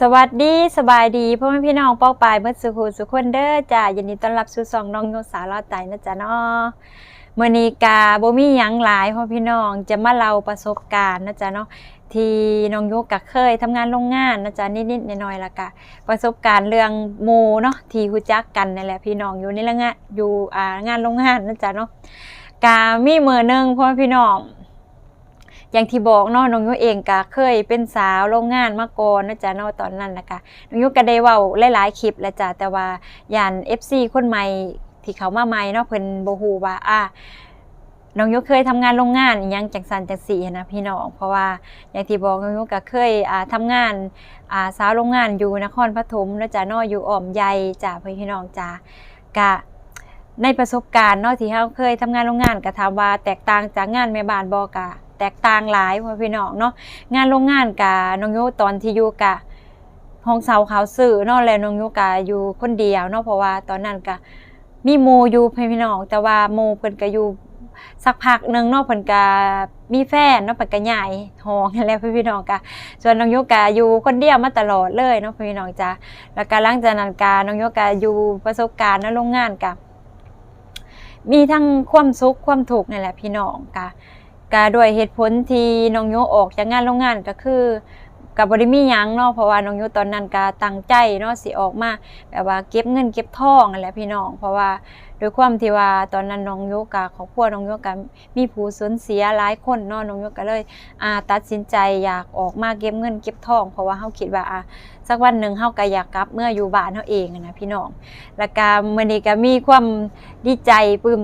สวัสดีสบายดีพ่อแม่พี่น้องปองปายเมื่อสุขุสุขคนเด้อจ้ายินดีต้อนรับสู่ซองน้องโยสาวลอดไตนะจ๊ะเนาะมื้อนี้กาบ่มีหยังหลายพ่อพี่น้องจะมาเล่าประสบการณ์นะจ๊ะเนาะที่น้องโยกก็เคยทำงานโรงงานนะจ๊ะนิดๆหน่อยๆละกะประสบการณ์เรื่องหมู่เนาะที่รู้จักกันนั่นแหละพี่น้องอยู่ในโรงงานอยู่อ่างานโรงงานนะจ๊ะเนาะกามีเมื้อนึงพ่อพี่น้อง อย่างที่บอกเนาะน้องยุเองก็เคยเป็นสาวโรงงานมาก่อนนะจ๊ะเนาะตอนนั้นนะคะน้องยุก็ได้เว้าหลายๆคลิปแล้วจ้ะแต่ว่าย่าน FC คนใหม่ที่เขามาใหม่เนาะเพิ่นบ่ฮู้ว่าอะน้องยุเคยทำงานโรงงานยังจังสันจังสีนะพี่น้องเพราะว่าอย่างที่บอกน้องยุก็เคยอ่าทำงานอ่าสาวโรงงานอยู่นครปฐมนะจ๊ะเนาะอยู่อ้อมใหญ่จ้ะพี่น้องจ้ะกะในประสบการณ์เนาะที่เราเคยทำงานโรงงานก็ถามว่าแตกต่างจากงานแม่บ้านบ่กะ แตกต่างหลายพ่อพี่น้องเนาะงานโรงงานกะน้องโยตอนที่อยู่กะห้องเสาขาวสื่อเนาะแล้วน้องโยกะอยู่คนเดียวเนาะเพราะว่าตอนนั้นกะมีโมอยู่พ่อพี่น้องแต่ว่าโมเพิ่นก็อยู่สักพักหนึงเนาะเพิ่นก็มีแฟนเนาะเพิ่นก็ย้ายห้องนั่แหละพ่อพี่น้องกะส่วนน้องโยกะอยู่คนเดียวมาตลอดเลยเนาะพ่อพี่น้องจ้ะแล้วก็หลังจากนั้นกะน้องโยกะอยู่ประสบการณ์ในโรงงานกะมีทั้งความสุขความทุกข์นี่แหละพี่น้องกะ กะด้วยเหตุผลที่น้องโยออกจากงานโรงงานก็คือกับบริมียังเนาะเพราะว่าน้องโยตอนนั้นก็ตั้งใจเนาะสิออกมาแบบว่าเก็บเงินเก็บทองนั่นแหละพี่น้อง เพราะว่าด้วยความที่ว่าตอนนั้นน้องโยกะครอบครัวน้องโยกะมีผู้สูญเสียหลายคนเนาะน้องโยก็เลยอ่าตัดสินใจอยากออกมาเก็บเงินเก็บทอง เพราะว่าเฮาคิดว่าอะสักวันหนึ่งเฮาก็อยากกลับเมื่ออยู่บ้านเฮาเองนะพี่น้องแล้วก็มื้อนี้ก็มีความดีใจปลื้ม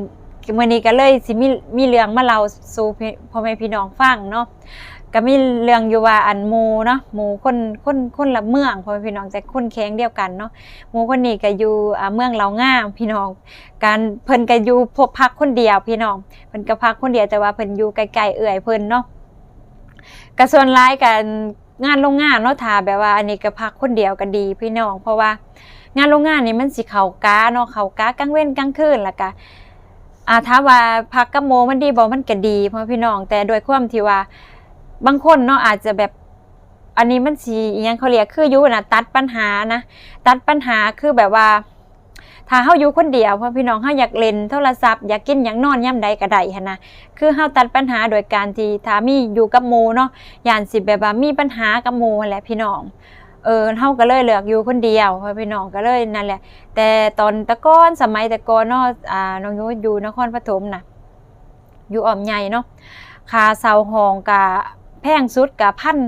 มื้อนี้ก็เลยสิมีมีเรื่องมาเล่าสู่พ่อแม่พี่น้องฟังเนาะก็มีเรื่องอยู่ว่าอันหมูเนาะหมูคนคนคนละเมืองพ่อแม่พี่น้องแต่คนแข้งเดียวกันเนาะหมูคนนี้ก็อยู่อ่าเมืองเหลางามพี่น้อง การเพิ่นก็อยู่พบพักคนเดียวพี่น้องเพิ่นก็พักคนเดียวแต่ว่าเพิ่นอยู่ไกลๆเอื้อยเพิ่นเนาะก็ส่วนหลายกันงานโรงงานเนาะถ้าแบบว่าอันนี้ก็พักคนเดียวก็ดีพี่น้อง เพราะว่างานโรงงานนี่มันสิเขากาเนาะเขากากลางเว้นกลางคืนแล้วก็ อาถ้ามว่าพักกับโมมันดีบ่มันก็ดีพ่อพี่น้อง แต่โดยความที่ว่า บางคนเนาะอาจจะแบบอันนี้มันสิอิหยังเขาเรียกคืออยู่นะตัดปัญหานะตัดปัญหาคือแบบว่า ถ้าเฮาอยู่คนเดียวพ่อพี่น้องเฮาอยากเล่นโทรศัพท์อยากกินอยากนอนย่ำใดก็ได้หั่นนะคือเฮาตัดปัญหาโดยการที่ถ้ามีอยู่กับหมู่เนาะย่านสิแบบว่ามีปัญหากับหมู่แหละพี่น้อง เออเฮาก็เลยเลือกอยู่คนเดียวพ่อพี่น้องก็เลยนั่นแหละ แต่ตอนตะก้อนสมัยตะก้อนเนาะอ่าน้องยุอยู่นครปฐมนะอยู่อ้อมใหญ่เนาะคาเสาหองกะแพงสุดกะพัน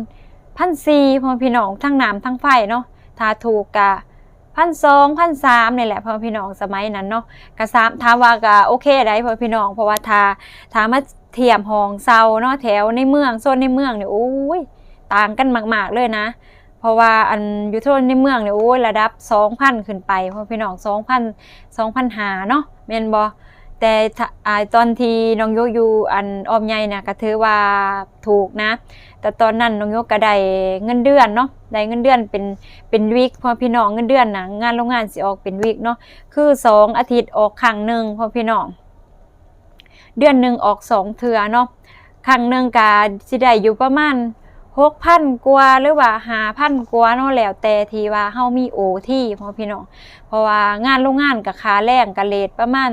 พันสี่พ่อพี่น้องทั้งน้ำทั้งไฟเนาะถ้าถูกกะพันสองพันสามนี่แหละพ่อพี่น้องสมัยนั้นเนาะกะสามถามว่ากะโอเคได้พ่อพี่น้องเพราะว่าถ้าถ้ามาเทียมหองเซาเนาะแถวในเมืองโซนในเมืองเนี่ยโอ้ยต่างกันมาก ๆเลยนะ ราะว่าอันอยู่ทั่วในเมืองเนี่ยโอ้ยระดับ 2,000 ขึ้นไปพราะพี่น้อง2,000 2,000หาเนาะแม่นบ่แต่อ่าตอนที่น้องโยอยู่อันออมใหญ่น่ะก็ถือว่าถูกนะ แต่ตอนนั้นน้องโยก็ได้เงินเดือนเนาะได้เงินเดือนเป็นเป็นวีคเพอพี่น้องเงินเดือนน่ะงานโรงงานสิออกเป็นวีคเนาะคือสองอาทิตย์ออกครั้งหนึงเพอพี่น้องเดือนหนึงออกสองเทื่อเนาะครั้งหนึงก็สิได้อยู่ประมาณ หกพันกว่าหรือว่าหาพันกว่าเนาะแล้วแต่ที่ว่าเฮามีโอที่พ่อพี่น้องเพราะว่างานโรงงานกับค่าแรงกับเลทประมาณ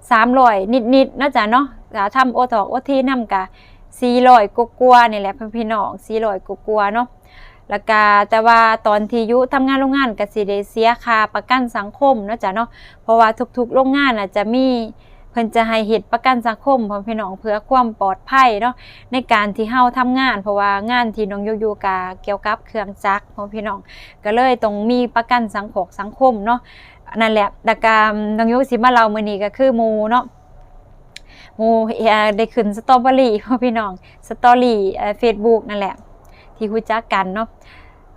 300นิดๆนะจ้ะเนาะถ้าทำโอทอกโอทีนำกะ400กว่าๆนี่แหละพ่อพี่น้อง400กว่าเนาะแล้วก็แต่ว่าตอนที่ยู่ทำงานโรงงานก็สิได้เสียค่าประกันสังคมเนาะจ้ะเนาะเพราะว่าทุกๆโรงงานน่ะจะมี เพิ่นจะให้เฮ็ดประกันสังคมพ่อพี่น้องเพื่อความปลอดภัยเนาะในการที่เฮาทำงาน เพราะว่างานที่น้องโยโยกาเกี่ยวกับเครื่องจักรขอพี่น้องก็เลยต้องมีประกันสังคมสังคมเนาะนั่นแหละดักการน้องโยสิมาเรามื้อนี้ก็คือหมูเนาะหมูเอ่ได้ขึ้นสตอเบอรี่พ่อพี่น้องสตอรี่เอ่อ Facebook นั่นแหละที่รู้จักกันเนาะ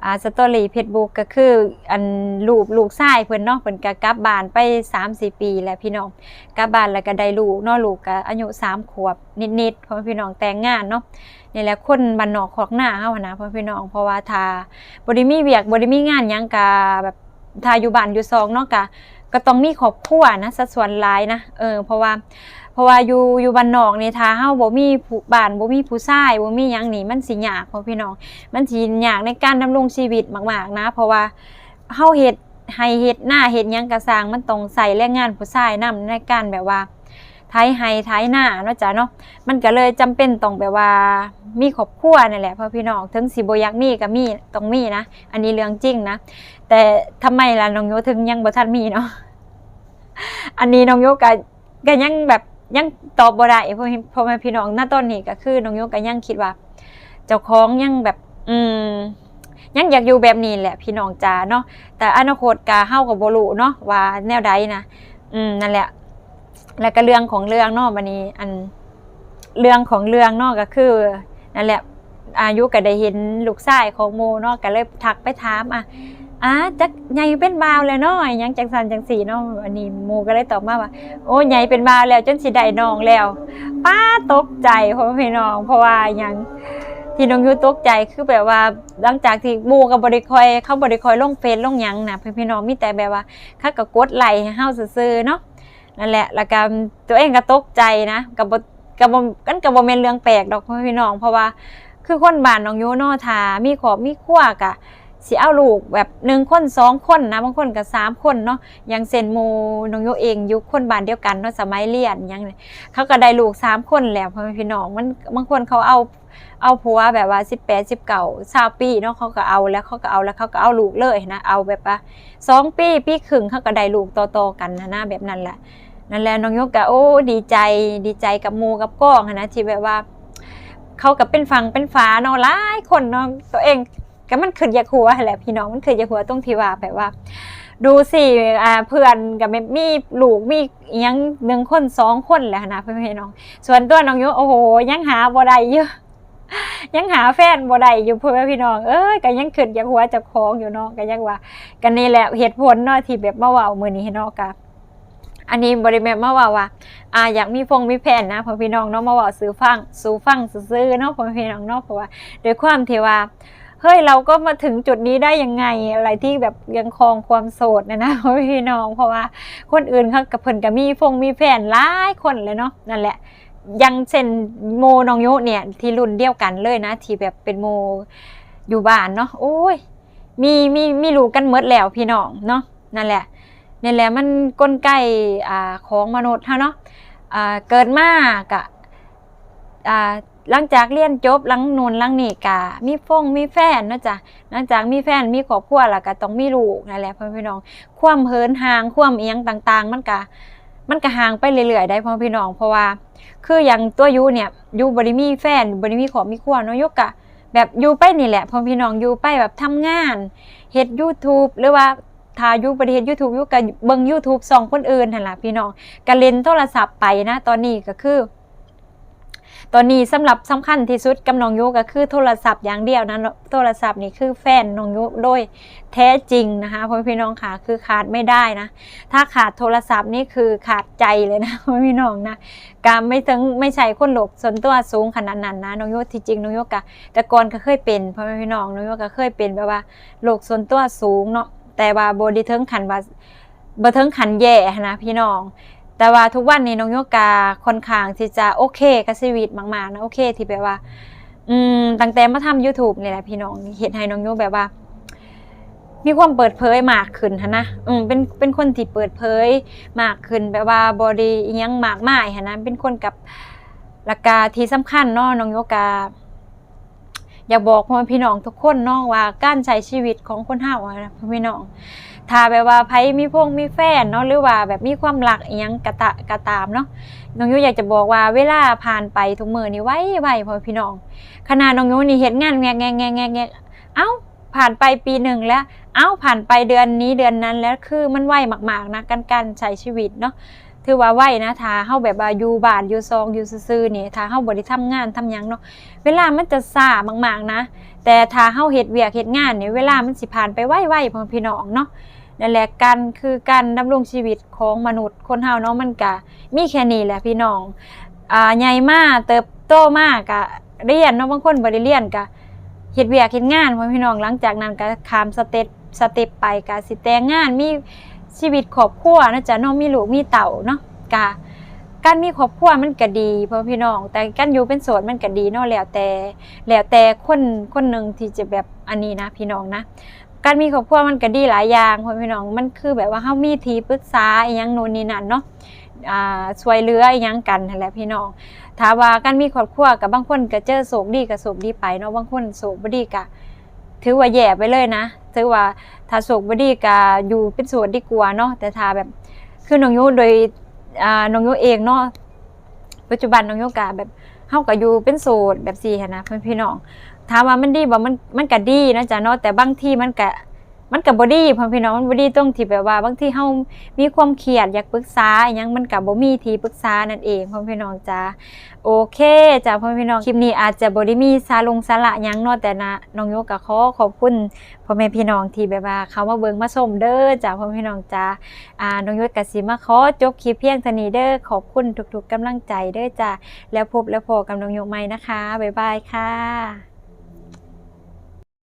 อ่าสตอรี่เพจบุ๊กก็คืออันลูกลูกชายเพิ่นเนาะเพิ่นก็กลับบ้านไป 3-4 ปีแล้วพี่น้องกลับบ้านแล้วก็ได้ลูกเนาะลูกก็อายุสามขวบนิดๆเพราะว่าพี่น้องแต่งงานเนาะนี่แหละคนบ้านนอกขอกหน้าเฮานะเพราะพี่น้องเพราะว่าถ้าบ่ได้มีเวียกบ่ได้มีงานหยังก็แบบถ้าอยู่บ้านอยู่ซองเนาะก็ ก็ต้องมีครอบครัวนะสัดส่วนหลายนะเออเพราะว่าเพราะว่าอยู่อยู่บ้านนอกนี่ถ้าเฮาบ่มีผู้บ้านบ่มีผู้ชายบ่มีหยังนี่มันสิยากพ่อพี่น้องมันสิยากในการดำรงชีวิตมากๆนะ เพราะว่าเฮาเฮ็ดให้เฮ็ดหน้าเฮ็ดหยังกระสร้างมันต้องใส่แรงงานผู้ชายนํในการแบบว่า ไถให้ไถหน้าเนาะจ้ะเนาะมันก็เลยจำเป็นต้องแบบว่ามีครอบครัวนี่แหละพ่อพี่น้องถึงสิบ่อยากมีก็มีต้องมีนะ อันนี้เรื่องจริงนะ แต่ทำไมล่ะน้องโยถึงยังบ่ทันมีเนาะอันนี้น้องโยก็ก็ยังแบบยังตอบบ่ได้เพราะเพราะแม่พี่น้องณตอนนี้ก็คือน้องโยก็ยังคิดว่า เจ้าของยังแบบ อืมยังอยากอยู่แบบนี้แหละพี่น้องจ๋าเนาะแต่อนาคตกาเฮากับบ่รู้เนาะว่าแนวใดนะอืมนั่นแหละ แล้วก็เรื่องของเรื่องนาะบัดนี้ อันเรื่องของเรื่องนาะก็คือนั่นแหละอายุก็ได้เห็นลูกชายของโมเนาะก็เลยทักไปถามอะอะจักใหญ่เป็นบ่าวแล้วเนาะยังจังสันจังสีเนาะอันนี้โมก็เลยตอบมาว่า โอ้ใหญ่เป็นบ่าวแล้วจนสิได้น้องแล้ว ป้าตกใจเพราะพี่น้อง เพราะว่ายังที่น้องยูตกใจคือแบบว่าหลังจากที่หมูกับบริคอยเข้าบริคอยลงเฟซลงยังนะพี่พี่น้องมีแต่แบบว่าข้ากับกดไลค์ให้เฮาซื่อๆเนาะ นั่นแหละแล้วก็ตัวเองก็ตกใจนะกับบกับกันกับบ่แม่นเรื่องแปลกดอกพี่น้อง เพราะว่าคือคนบ้านน้องโยนาะถ้ามีครอบมีครัวกะสิเอาลูกแบบหนึ่งคนสองคนนะบางคนก็สามคนเนาะอย่างเซนโมน้องโยเองอยู่คนบ้านเดียวกันเนาะสมัยเรียนยังเขาก็ได้ลูกสามคนแล้วพ่อพี่น้องมันบางคนเขาเอา เอาผัวแบบว่าสิบแปดสิบเก้าชาวปีเนาะเขาก็เอาแล้วเขาก็เอาแล้วเขาก็เอาลูกเลยนะเอาแบบว่าสองปีปีครึ่งเขาก็ได้ลูกต่อๆกันนะนะแบบนั้นแหละนั่นแหละน้องยกก็โอ้ดีใจดีใจกับมูกับก้องนะที่แบบว่า เขากับเป็นฟังเป็นฟ้าเนาะหลายคนเนาะตัวเองก็มันขึ้นยาหัวแหละพี่น้องมันขึ้นยาหัวตรงที่ว่าแบบว่า ดูสิเพื่อนกับม,มีลูกมีอิหยังหนึ่งคนสองคนแหละนะเพื่อนพี่น้อง ส่วนตัวน้องยุโอ้โหยังหาบ่ได้อยู่ ยังหาแฟนบ่ได้อยู่เพื่อพี่น้อง เอ้ยก็ยังขึ้นยากหัวจะคล้าของอยู่เนาะก็ยังว่ากันนี่แหละเหตุผลเนาะที่แบบมาว้ามือนี้เนาะกะอันนี้บ่ได้แม่นมาว้าว่าอ่าอยากมีฟงมีแผนนะพ่อพี่น้องเนาะมาว้าซื้อฟังสู่ฟังซื้อเนาะพ่อพี่น้องเนาะเพราะว่าด้วยความที่ว่าเฮ้ยเราก็มาถึงจุดนี้ได้ยังไงอะไรที่แบบยังครองความโสดนะนะพี่น้องเพราะว่าคนอื่นเขากับเพิ่นก็มีฟงมีแฟนหลายคนเลยเนาะนั่นแหละ ยังเช่นโมน้องยุเนี่ยที่รุ่นเดียวกันเลยนะ ที่แบบเป็นโมอยู่บ้านเนาะโอ้ยมีมีมีรู้กันเมดแล้วพี่น้องเนาะนั่นแหละนี่แหละมันกลไกอ่าของมนุษย์เฮาเนาะอ่าเกิดมากะอ่าหลังจากเรียนจบหลังนูนหลังนี่กะมีฟงมีแฟนเนาะจ้ะหลังจากมีแฟนมีครอบครัวแล้วก็ต้องมีลูกนั่นแหละพ่อพี่น้อง ความเฮินห่างความเอียงต่าง ๆ มันก็ มันก็ห่างไปเรื่อยๆได้พ่อพี่น้องเพราะว่า คืออย่างตัวยูเนี่ยยูบริมีแฟนบริมีขอมีครัวเนาะยกกะแบบยูไปนี่แหละพ่อพี่น้องยูไปแบบทำงานเฮ็ด YouTube หรือว่าทายูบริเทศ YouTube ยูกะเบิ่ง YouTube ส่องคนอื่นนั่นล่ะพี่น้องก็เล่นโทรศัพท์ไปนะ ตอนนี้ก็คือ ตอนนี้สำหรับสำคัญที่สุดกับน้องยุก็คือโทรศัพท์อย่างเดียวนะโทรศัพท์นี่คือแฟนน้องยุโดยแท้จริงนะคะพ่อพี่น้องค่ะคือขาดไม่ได้นะ ถ้าขาดโทรศัพท์นี่คือขาดใจเลยนะพ่อพี่น้องนะการไม่ถึงไม่ใช่คนโลกส่วนตัวสูงขนาดนั้นนะน้องยุที่จริงน้องยุกะแต่ก่อนก็เคยเป็นพ่อพี่น้องน้องยุก็เคยเป็นแบบว่าโลกส่วนตัวสูงเนาะแต่ว่าโบดีเทิงขันว่าบ่เทิงขันแย่นะพี่น้อง แต่ว่าทุกวันนี้น้องโยกาค่อนข้างที่จะโอเคกับชีวิตมากๆนะโอเคที่แบบว่า อืมตั้งแต่มาทำ YouTube นี่แหละพี่น้องเห็นให้น้องโยแบบว่า มีความเปิดเผยมากขึ้นฮะนะอืมเป็นเป็นคนที่เปิดเผยมากขึ้นแบบว่าบอดี้ยังมากมายฮะนะเป็นคนกับหลักการที่สำคัญเนาะน้องโยกาอยากบอกพ่อพี่น้องทุกคนเนาะว่าการใช้ชีวิตของคนเฮาอะนะพ่อพี่น้อง ถ้าแบบว่าไพ่มีพงมีแฟนเนาะหรือว่าแบบมีความหลักอียังกระตะกระตามเนาะน้องยุอยากจะบอกว่าเวลาผ่านไปทุกมือนี่ไว้ไว้พ่อพี่น้องขนาดน้องยุนี่เห็นงานแงแงแงแงแงเอ้าผ่านไปปีหนึ่งแล้ว เอ้าผ่านไปเดือนนี้เดือนนั้นแล้วคือมันไวมากๆนะกันการใช้ชีวิตเนาะ ถือว่าไหวนะถ้าเฮาแบบว่าอยู่บ้านอยู่ซองอยู่ซื่อๆนี่ถ้าเฮาบ่ได้ทำงานทำหยังเนาะเวลามันจะซ่ามากๆนะ แต่ถ้าเฮาเฮ็ดเวียกเฮ็ดงานเนี่ยเวลามันสิผ่านไปไวๆพ่อพี่น้องเนาะนั่นแหละกันคือการดำรงชีวิตของมนุษย์คนเฮาเนาะมันกะมีแค่นี้แหละพี่น้องอ่าใหญ่มากเติบโตมากกะเรียนเนาะบางคนบ่ได้เรียนกะเฮ็ดเวียกเฮ็ดงานพ่อพี่น้องหลังจากนั้นก็ข้ามสเต็ปสเต็ปไปกะสิแต่งงานมี ชีวิตครอบครัวนะจ๊ะน้องมีลูกมีเต่าเนาะกะการมีครอบครัวมันก็ดีพ่อพี่น้อง แต่การอยู่เป็นโสดมันก็ดีเนาะแล้วแต่แล้วแต่คนคนหนึ่งที่จะแบบอันนี้นะพี่น้องนะการมีครอบครัวมันก็ดีหลายอย่างพ่อพี่น้องมันคือแบบว่าเฮามีทีปรึกษาอีหยังโน่นนี่นั่นเนาะอ่าช่วยเหลืออีหยังกันนั่นแหละพี่น้องถ้าว่าการมีครอบครัวกับบางคนก็เจอโศกดีก็โศกดีไปเนาะบางคนโศกบ่ดีก็ ถือว่าแย่ไปเลยนะถือว่าถ้าโศกบ่ดีกาอยู่เป็นส่วนที่กลัวเนาะแต่ถ้าแบบคือน้องยุโดยอ่าน้องยุเองเนาะปัจจุบันน้องยุกาแบบเฮากับอยู่เป็นโสดแบบสี่นะเพื่อนพี่น้องถามว่ามันดีบ่มันมันก็ดีนะจ๊ะเนาะแต่บางที่มันก็ มันก็บ่ดีพ่อพี่น้องมันบ่ดีตรงที่แบบว่า บางทีเฮามีความเครียดอยากปรึกษาอหยังมันก็บ่มีที่ปรึกษานั่นเองพ่อพี่น้องจ้าโอเคจ้ะพ่อพี่น้องคลิปนี้อาจจะบ่ได้มีสาลงสาระยังเนาะแต่นะน้องโยกก็ขอขอบคุณพ่อแม่พี่น้องที่แบบว่าเขามาเบิ่งมาชมเด้อจ้ะพ่อพี่น้องจ้าอ่าน้องโยก็สิมาขอจบคลิปเพียงเท่านี้เด้อขอบคุณทุกๆกำลังใจเด้อจ้ะแล้วพบแล้วพอกับน้องโยกใหม่นะคะบ๊ายบายค่ะ